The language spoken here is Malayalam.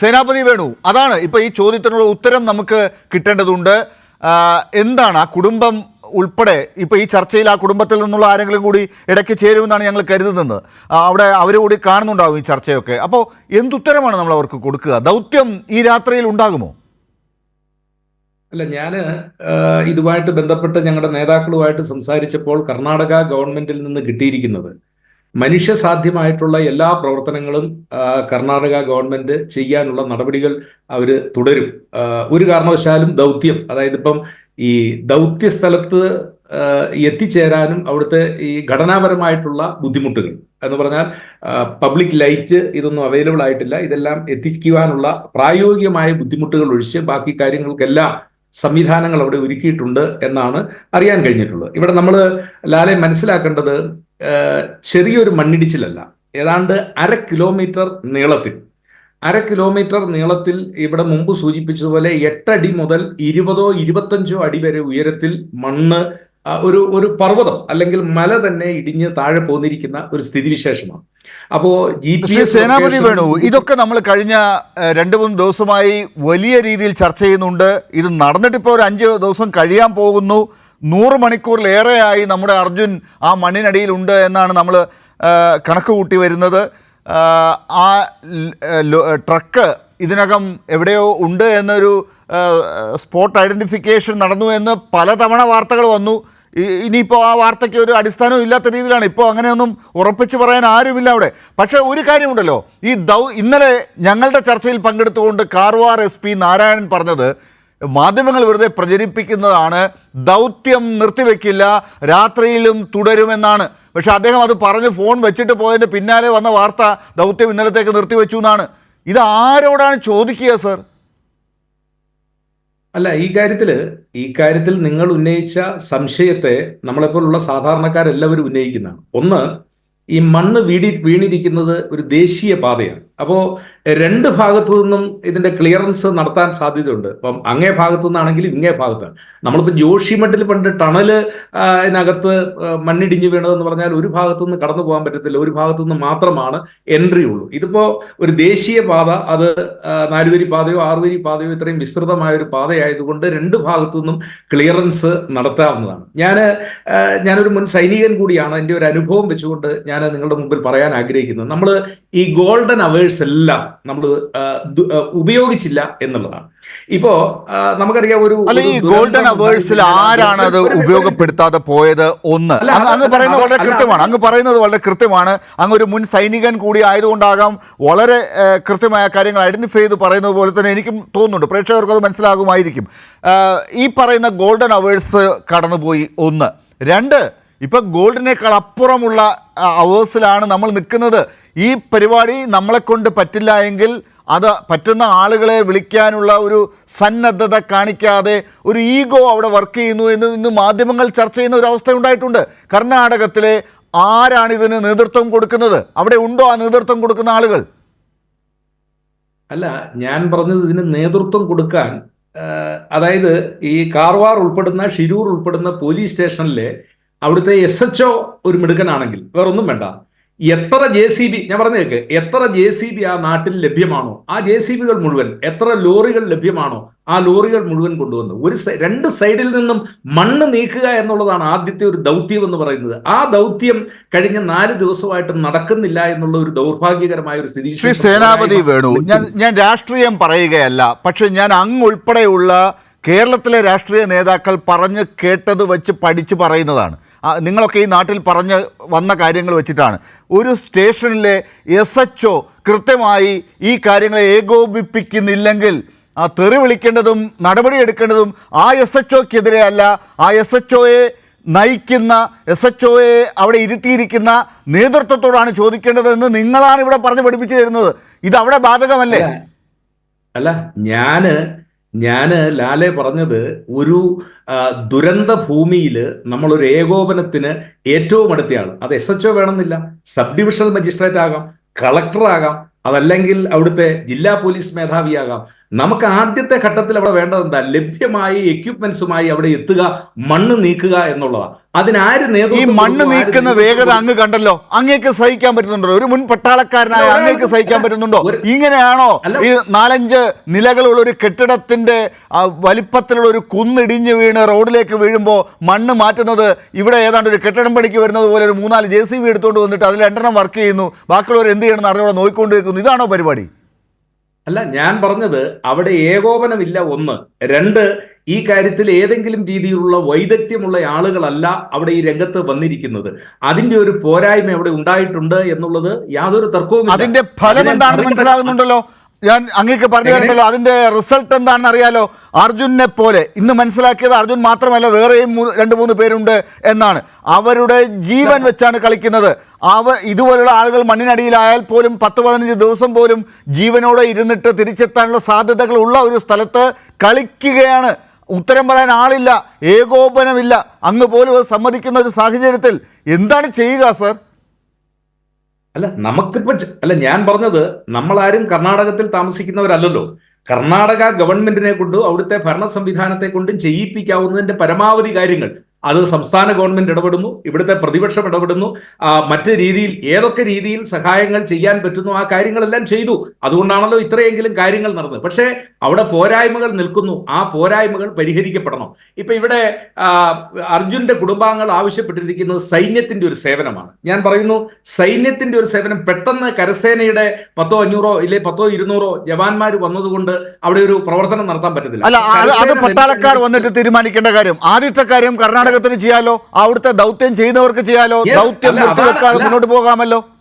സേനാപതി വേണു. അതാണ് ഇപ്പൊ ഈ ചോദ്യത്തിനുള്ള ഉത്തരം നമുക്ക് കിട്ടേണ്ടതുണ്ട്. എന്താണ് ആ കുടുംബം ഉൾപ്പെടെ ഇപ്പൊ ഈ ചർച്ചയിൽ ആ കുടുംബത്തിൽ നിന്നുള്ള ആരെങ്കിലും കൂടി ഇടയ്ക്ക് ചേരുമെന്നാണ് ഞങ്ങൾ കരുതുന്നത്. അവിടെ അവർ കൂടി കാണുന്നുണ്ടാവും ഈ ചർച്ചയൊക്കെ. അപ്പോൾ എന്തുത്തരമാണ് നമ്മൾ അവർക്ക് കൊടുക്കുക? ദൗത്യം ഈ രാത്രിയിൽ ഉണ്ടാകുമോ? അല്ല ഞാൻ ഇതുമായിട്ട് ബന്ധപ്പെട്ട് ഞങ്ങളുടെ നേതാക്കളുമായിട്ട് സംസാരിച്ചപ്പോൾ കർണാടക ഗവൺമെന്റിൽ നിന്ന് കിട്ടിയിരിക്കുന്നത് മനുഷ്യസാധ്യമായിട്ടുള്ള എല്ലാ പ്രവർത്തനങ്ങളും കർണാടക ഗവൺമെന്റ് ചെയ്യാനുള്ള നടപടികൾ അവർ തുടരും. ഒരു കാരണവശാലും ദൗത്യം അതായത് ഇപ്പം ഈ ദൗത്യ സ്ഥലത്ത് എത്തിച്ചേരാനും അവിടുത്തെ ഈ ഘടനാപരമായിട്ടുള്ള ബുദ്ധിമുട്ടുകൾ. എന്ന് പറഞ്ഞാൽ പബ്ലിക് ലൈറ്റ് ഇതൊന്നും അവൈലബിൾ ആയിട്ടില്ല. ഇതെല്ലാം എത്തിക്കുവാനുള്ള പ്രായോഗികമായ ബുദ്ധിമുട്ടുകൾ ഒഴിച്ച് ബാക്കി കാര്യങ്ങൾക്കെല്ലാം സംവിധാനങ്ങൾ അവിടെ ഒരുക്കിയിട്ടുണ്ട് എന്നാണ് അറിയാൻ കഴിഞ്ഞിട്ടുള്ളത്. ഇവിടെ നമ്മൾ ലാലെ മനസ്സിലാക്കേണ്ടത് ചെറിയൊരു മണ്ണിടിച്ചിലല്ല. ഏതാണ്ട് അര കിലോമീറ്റർ നീളത്തിൽ അര കിലോമീറ്റർ നീളത്തിൽ ഇവിടെ മുമ്പ് സൂചിപ്പിച്ചതുപോലെ എട്ടടി മുതൽ ഇരുപതോ ഇരുപത്തഞ്ചോ അടി വരെ ഉയരത്തിൽ മണ്ണ് ഒരു ഒരു പർവതം അല്ലെങ്കിൽ മല തന്നെ ഇടിഞ്ഞ് താഴെ പോന്നിരിക്കുന്ന ഒരു സ്ഥിതിവിശേഷമാണ്. അപ്പോ ജി സേനാപതി വേണു ഇതൊക്കെ നമ്മൾ കഴിഞ്ഞ രണ്ട് മൂന്ന് ദിവസമായി വലിയ രീതിയിൽ ചർച്ച ചെയ്യുന്നുണ്ട്. ഇത് നടന്നിട്ടിപ്പോൾ ഒരു അഞ്ച് ദിവസം കഴിയാൻ പോകുന്നു. നൂറ് മണിക്കൂറിലേറെയായി നമ്മുടെ അർജുൻ ആ മണ്ണിനടിയിലുണ്ട് എന്നാണ് നമ്മൾ കണക്ക് കൂട്ടി വരുന്നത്. ആ ട്രക്ക് ഇതിനകം എവിടെയോ ഉണ്ട് എന്നൊരു സ്പോട്ട് ഐഡന്റിഫിക്കേഷൻ നടന്നു എന്ന് പലതവണ വാർത്തകൾ വന്നു. ഇനിയിപ്പോൾ ആ വാർത്തയ്ക്ക് ഒരു അടിസ്ഥാനവും ഇല്ലാത്ത രീതിയിലാണ്. ഇപ്പോൾ അങ്ങനെയൊന്നും ഉറപ്പിച്ച് പറയാൻ ആരുമില്ല അവിടെ. പക്ഷേ ഒരു കാര്യമുണ്ടല്ലോ. ഈ ദൗ ഇന്നലെ ഞങ്ങളുടെ ചർച്ചയിൽ പങ്കെടുത്തുകൊണ്ട് കാർവാർ എസ് പി നാരായണൻ പറഞ്ഞത് മാധ്യമങ്ങൾ വെറുതെ പ്രചരിപ്പിക്കുന്നതാണ് ദൗത്യം നിർത്തിവെക്കില്ല രാത്രിയിലും തുടരുമെന്നാണ്. പക്ഷെ അദ്ദേഹം അത് പറഞ്ഞ് ഫോൺ വെച്ചിട്ട് പോയതിന്റെ പിന്നാലെ വന്ന വാർത്ത ദൗത്യം ഇന്നലത്തേക്ക് നിർത്തിവെച്ചു എന്നാണ്. ഇത് ആരോടാണ് ചോദിക്കുക സർ? അല്ല ഈ കാര്യത്തിൽ ഈ കാര്യത്തിൽ നിങ്ങൾ ഉന്നയിച്ച സംശയത്തെ നമ്മളെപ്പോലുള്ള സാധാരണക്കാരെല്ലാവരും ഉന്നയിക്കുന്നതാണ്. ഒന്ന് ഈ മണ്ണ് വീടി വീണിരിക്കുന്നത് ഒരു ദേശീയ പാതയാണ്. അപ്പോ രണ്ട് ഭാഗത്തു നിന്നും ഇതിന്റെ ക്ലിയറൻസ് നടത്താൻ സാധ്യതയുണ്ട്. അപ്പം അങ്ങേ ഭാഗത്തു നിന്നാണെങ്കിലും ഇങ്ങേ ഭാഗത്താണ്. നമ്മളിപ്പോൾ ജോഷിമഠിൽ പണ്ട് ടണൽ അതിനകത്ത് മണ്ണിടിഞ്ഞു വീണതെന്ന് പറഞ്ഞാൽ ഒരു ഭാഗത്തു നിന്ന് കടന്നു പോകാൻ പറ്റത്തില്ല. ഒരു ഭാഗത്തു നിന്ന് മാത്രമാണ് എൻട്രി ഉള്ളൂ. ഇതിപ്പോ ഒരു ദേശീയ പാത അത് നാലുവരി പാതയോ ആറുവരി പാതയോ ഇത്രയും വിസ്തൃതമായ ഒരു പാതയായതുകൊണ്ട് രണ്ട് ഭാഗത്തു നിന്നും ക്ലിയറൻസ് നടത്താവുന്നതാണ്. ഞാൻ ഞാനൊരു മുൻ സൈനികൻ കൂടിയാണ്. എന്റെ ഒരു അനുഭവം വെച്ചുകൊണ്ട് ഞാൻ നിങ്ങളുടെ മുമ്പിൽ പറയാൻ ആഗ്രഹിക്കുന്നത് നമ്മൾ ഈ ഗോൾഡൻ അവേഴ്സ് എല്ലാം നമ്മൾ ഉപയോഗിച്ചില്ല എന്നുള്ളതാണ്. ഇപ്പോ നമുക്കറിയാം ഒരു ഗോൾഡൻ അവേഴ്സിൽ ആരാണ് അത് ഉപയോഗപ്പെടുത്താതെ പോയത്? ഒന്ന്. അങ്ങ് പറയുന്നത് വളരെ കൃത്യമാണ്. അങ്ങ് പറയുന്നത് വളരെ കൃത്യമാണ്. അങ്ങ് ഒരു മുൻ സൈനികൻ കൂടി ആയതുകൊണ്ടാകാം വളരെ കൃത്യമായ കാര്യങ്ങൾ ഐഡന്റിഫൈ ചെയ്ത് പറയുന്നത് പോലെ തന്നെ എനിക്കും തോന്നുന്നുണ്ട്. പ്രേക്ഷകർക്ക് അത് മനസ്സിലാകുമായിരിക്കും ഈ പറയുന്ന ഗോൾഡൻ അവേഴ്സ് കടന്നുപോയി ഒന്ന്. രണ്ട് ഇപ്പൊ ഗോൾഡിനേക്കാൾ അപ്പുറമുള്ള അവേഴ്സിലാണ് നമ്മൾ നിൽക്കുന്നത്. ഈ പരിപാടി നമ്മളെ കൊണ്ട് പറ്റില്ല എങ്കിൽ അത് പറ്റുന്ന ആളുകളെ വിളിക്കാനുള്ള ഒരു സന്നദ്ധത കാണിക്കാതെ ഒരു ഈഗോ അവിടെ വർക്ക് ചെയ്യുന്നു എന്ന് ഇന്ന് മാധ്യമങ്ങൾ ചർച്ച ചെയ്യുന്ന ഒരു അവസ്ഥ ഉണ്ടായിട്ടുണ്ട്. കർണാടകത്തിലെ ആരാണ് ഇതിന് നേതൃത്വം കൊടുക്കുന്നത്? അവിടെ ഉണ്ടോ ആ നേതൃത്വം കൊടുക്കുന്ന ആളുകൾ? അല്ല ഞാൻ പറഞ്ഞത് ഇതിന് നേതൃത്വം കൊടുക്കാൻ അതായത് ഈ കാർവാർ ഉൾപ്പെടുന്ന ഷിരൂർ ഉൾപ്പെടുന്ന പോലീസ് സ്റ്റേഷനിലെ അവിടുത്തെ എസ് എച്ച് ഒരു മിടുക്കനാണെങ്കിൽ വേറൊന്നും വേണ്ട. എത്ര ജെ സി ബി ഞാൻ പറഞ്ഞേക്ക് എത്ര ജെ സി ബി ആ നാട്ടിൽ ലഭ്യമാണോ? ആ ജെ സി ബികൾ മുഴുവൻ എത്ര ലോറികൾ ലഭ്യമാണോ? ആ ലോറികൾ മുഴുവൻ കൊണ്ടുവന്നു ഒരു രണ്ട് സൈഡിൽ നിന്നും മണ്ണ് നീക്കുക എന്നുള്ളതാണ് ആദ്യത്തെ ഒരു ദൗത്യം എന്ന് പറയുന്നത്. ആ ദൗത്യം കഴിഞ്ഞ നാല് ദിവസമായിട്ട് നടക്കുന്നില്ല എന്നുള്ള ഒരു ദൗർഭാഗ്യകരമായ ഒരു സ്ഥിതി ശ്രീ സേനാപതി വേണു ഞാൻ ഞാൻ രാഷ്ട്രീയം പറയുകയല്ല പക്ഷെ ഞാൻ അങ്ങ് ഉൾപ്പെടെയുള്ള കേരളത്തിലെ രാഷ്ട്രീയ നേതാക്കൾ പറഞ്ഞ് കേട്ടത് വെച്ച് പഠിച്ച് പറയുന്നതാണ്. നിങ്ങളൊക്കെ ഈ നാട്ടിൽ പറഞ്ഞ് വന്ന കാര്യങ്ങൾ വെച്ചിട്ടാണ്. ഒരു സ്റ്റേഷനിലെ എസ് എച്ച് ഒ കൃത്യമായി ഈ കാര്യങ്ങളെ ഏകോപിപ്പിക്കുന്നില്ലെങ്കിൽ ആ തെറി വിളിക്കേണ്ടതും നടപടിയെടുക്കേണ്ടതും ആ എസ് എച്ച് ഒക്കെതിരെ അല്ല. ആ എസ് എച്ച് ഒയെ നയിക്കുന്ന എസ് എച്ച് ഒയെ അവിടെ ഇരുത്തിയിരിക്കുന്ന നേതൃത്വത്തോടാണ് ചോദിക്കേണ്ടതെന്ന് നിങ്ങളാണ് ഇവിടെ പറഞ്ഞ് പഠിപ്പിച്ചു തരുന്നത്. ഇത് അവിടെ ബാധകമല്ലേ? അല്ല ഞാൻ ഞാൻ ലാലെ പറഞ്ഞത് ഒരു ദുരന്ത ഭൂമിയിൽ നമ്മളൊരു ഏകോപനത്തിന് ഏറ്റവും അടുത്തയാണ് അത് എസ് എച്ച് വേണമെന്നില്ല. സബ് ഡിവിഷണൽ മജിസ്ട്രേറ്റ് ആകാം കളക്ടർ ആകാം അതല്ലെങ്കിൽ അവിടുത്തെ ജില്ലാ പോലീസ് മേധാവിയാകാം. നമുക്ക് ആദ്യത്തെ ഘട്ടത്തിൽ അവിടെ വേണ്ടത് എന്താ? ലഭ്യമായ എക്യുപ്മെന്റ്സുമായി അവിടെ എത്തുക മണ്ണ് നീക്കുക എന്നുള്ളതാണ് അതിനാര് ഈ മണ്ണ് നീക്കുന്ന വേഗത അങ്ങ് കണ്ടല്ലോ. അങ്ങേക്ക് സഹിക്കാൻ പറ്റുന്നുണ്ടോ ഒരു മുൻ പട്ടാളക്കാരനായ അങ്ങേക്ക് സഹിക്കാൻ പറ്റുന്നുണ്ടോ? ഇങ്ങനെയാണോ? ഈ നാലഞ്ച് നിലകളുള്ള ഒരു കെട്ടിടത്തിന്റെ വലിപ്പത്തിലുള്ള ഒരു കുന്നിടിഞ്ഞ് വീണ് റോഡിലേക്ക് വീഴുമ്പോൾ മണ്ണ് മാറ്റുന്നത് ഇവിടെ ഏതാണ്ട് ഒരു കെട്ടിടം പണിക്ക് വരുന്നത് പോലെ ഒരു മൂന്നാൽ ജെ സി ബി എടുത്തുകൊണ്ട് വന്നിട്ട് അതിൽ രണ്ടെണ്ണം വർക്ക് ചെയ്യുന്നു. ബാക്കിയുള്ളവർ എന്ത് ചെയ്യണമെന്ന് അറിയാതെ നോക്കിക്കൊണ്ട് നിൽക്കുന്നു ഇതാണോ പരിപാടി? അല്ല ഞാൻ പറഞ്ഞത് അവിടെ ഏകോപനമില്ല ഒന്ന്. രണ്ട് ഈ കാര്യത്തിൽ ഏതെങ്കിലും രീതിയിലുള്ള വൈദഗ്ധ്യമുള്ള ആളുകളല്ല അവിടെ ഈ രംഗത്ത് വന്നിരിക്കുന്നത്. അതിന്റെ ഒരു പോരായ്മ അവിടെ ഉണ്ടായിട്ടുണ്ട് എന്നുള്ളത് യാതൊരു തർക്കവും അതിന്റെ ഫലം എന്താണെന്ന് മനസ്സിലാകുന്നുണ്ടല്ലോ? ഞാൻ അങ്ങേക്ക് പറഞ്ഞു തരണ്ടല്ലോ അതിന്റെ റിസൾട്ട് എന്താണെന്ന് അറിയാലോ? അർജുനെ പോലെ. ഇന്ന് മനസ്സിലാക്കിയത് അർജുൻ മാത്രമല്ല വേറെയും രണ്ട് മൂന്ന് പേരുണ്ട് എന്നാണ്. അവരുടെ ജീവൻ വെച്ചാണ് കളിക്കുന്നത്. അവ ഇതുപോലുള്ള ആളുകൾ മണ്ണിനടിയിലായാൽ പോലും പത്ത് പതിനഞ്ച് ദിവസം പോലും ജീവനോടെ ഇരുന്നിട്ട് തിരിച്ചെത്താനുള്ള സാധ്യതകൾ ഉള്ള ഒരു സ്ഥലത്ത് കളിക്കുകയാണ്. ഉത്തരം പറയാൻ ആളില്ല ഏകോപനമില്ല. അങ്ങ് പോലും അത് സമ്മതിക്കുന്ന ഒരു സാഹചര്യത്തിൽ എന്താണ് ചെയ്യുക സർ? അല്ല നമുക്കിപ്പോ അല്ല ഞാൻ പറഞ്ഞത് നമ്മളാരും കർണാടകത്തിൽ താമസിക്കുന്നവരല്ലല്ലോ. കർണാടക ഗവൺമെന്റിനെ കൊണ്ടും അവിടുത്തെ ഭരണ സംവിധാനത്തെ കൊണ്ടും ചെയ്യിപ്പിക്കാവുന്നതിന്റെ പരമാവധി കാര്യങ്ങൾ അത് സംസ്ഥാന ഗവൺമെന്റ് ഇടപെടുന്നു ഇവിടുത്തെ പ്രതിപക്ഷം ഇടപെടുന്നു. മറ്റ് രീതിയിൽ ഏതൊക്കെ രീതിയിൽ സഹായങ്ങൾ ചെയ്യാൻ പറ്റുന്നു ആ കാര്യങ്ങളെല്ലാം ചെയ്തു. അതുകൊണ്ടാണല്ലോ ഇത്രയെങ്കിലും കാര്യങ്ങൾ നടന്നത്. പക്ഷേ അവിടെ പോരായ്മകൾ നിൽക്കുന്നു. ആ പോരായ്മകൾ പരിഹരിക്കപ്പെടണം. ഇപ്പൊ ഇവിടെ അർജുന്റെ കുടുംബാംഗങ്ങൾ ആവശ്യപ്പെട്ടിരിക്കുന്നത് സൈന്യത്തിന്റെ ഒരു സേവനമാണ്. ഞാൻ പറയുന്നു സൈന്യത്തിന്റെ ഒരു സേവനം. പെട്ടെന്ന് കരസേനയുടെ പത്തോ അഞ്ഞൂറോ ഇല്ലെ പത്തോ ഇരുന്നൂറോ ജവാന്മാർ വന്നതുകൊണ്ട് അവിടെ ഒരു പ്രവർത്തനം നടത്താൻ പറ്റത്തില്ല. അത് പട്ടാളക്കാർ വന്നിട്ട് തീരുമാനിക്കേണ്ട കാര്യം ആദ്യത്തെ കാര്യം കർണാടകത്തിന് ചെയ്യാലോ? അവിടുത്തെ ദൗത്യം ചെയ്യുന്നവർക്ക് ചെയ്യാലോ? ദൗത്യം നിർത്തിവെക്കാതെ മുന്നോട്ട് പോകാമല്ലോ?